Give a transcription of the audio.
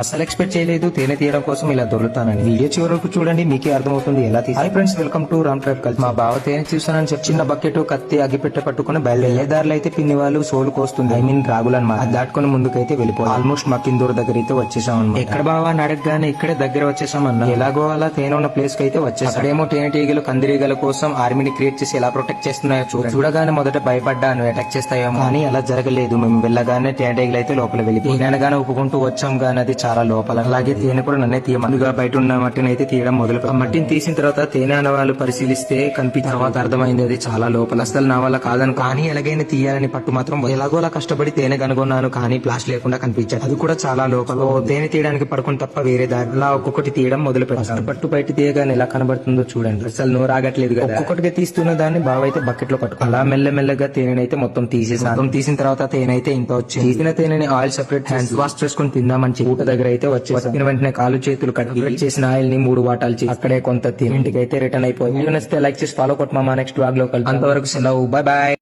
అసలు ఎక్స్పెక్ట్ చేయలేదు తేనె తీయడం కోసం ఇలా దొరుకుతానని వీడియో చివరి వరకు చూడండి మీకే అర్థమవుతుంది ఎలా తీసి hi friends welcome to Ram tribe కలిసి మా బావ తేనె చూసానని చెప్పి చిన్న బకెట్ కత్తి అగ్గిపెట్టె పట్టుకుని బయలుదేరే దారిలో అయితే పిన్ని వాళ్ళు సోలు కోస్తుంది? ఐ మీన్ రాగులు అనమాట అది దాటుకుని ముందుకైతే వెళ్ళిపోయి ఆల్మోస్ట్ మా కిందూరు దగ్గర అయితే వచ్చేసాం అనమాట ఎక్కడ బావా అని అడగగానే ఇక్కడే దగ్గర వచ్చేసాం అన్న. ఎలాగో అలా తేనె ఉన్న ప్లేస్కి అయితే వచ్చేసాం. అక్కడేమో తేనెటీగలు కందిరీగల కోసం ఆర్మీని క్రియేట్ చేసి ఎలా ప్రొటెక్ట్ చేస్తున్నాయో చూడండి. చూడగానే మొదట భయపడ్డాను అటాక్ చేస్తాయేమో కానీ అలా జరగలేదు. మేము వెళ్ళగానే తేనెటీగలు అయితే లోపల వెళ్ళిపోయి నేనగానే ఒప్పుకుంటూ వచ్చాం గానీ అది చాలా లోపల. అలాగే తేనె కూడా నన్నే తీయమందుగా బయట ఉన్న మట్టిని అయితే తీయడం మొదలు ఆ మట్టిని తీసిన తర్వాత తేనె అనే వాళ్ళు పరిశీలిస్తే కనిపించిన తర్వాత అర్థమైంది అది చాలా లోపల. అసలు నా వల్ల కాదని కానీ ఎలాగైనా తీయాలని పట్టు మాత్రం ఎలాగోలా కష్టపడి తేనె కనుగొన్నాను కానీ ప్లాస్ లేకుండా కనిపించాడు అది కూడా చాలా లోపల. తేనె తీయడానికి పడుకుని తప్ప వేరే దారిలా ఒక్కొక్కటి తీయడం మొదలు పెట్టాను పట్టు బయట తీయగానే ఎలా కనబడుతుందో చూడండి. అసలు నోరు ఆగట్లేదు కదా. ఒక్కొక్కటిగా తీస్తున్న దాన్ని బావ అయితే బకెట్లో పట్టుకో అలా మెల్లమెల్లగా తేనెనైతే మొత్తం తీసేసి మొత్తం తీసిన తర్వాత తేనె అయితే ఇంత వచ్చింది తీసిన తేనెని ఆయిల్ సెపరేట్ హ్యాండ్స్ వాష్ చేసుకుని తిందామని చెప్పి దగ్గర అయితే వచ్చేసి. తిన వెంటనే కాలు చేతులు కట్టి చేసిన ఆయిల్ని మూడు వాటాలు చేసి అక్కడే కొంత తిని ఇంటికి అయితే రిటర్న్ అయిపోయి. వీడియో నచ్చితే లైక్ చేసి ఫాలో కొట్టమా నెక్స్ట్ బ్లాగ్లో అంతవరకు సెలవు. Bye bye.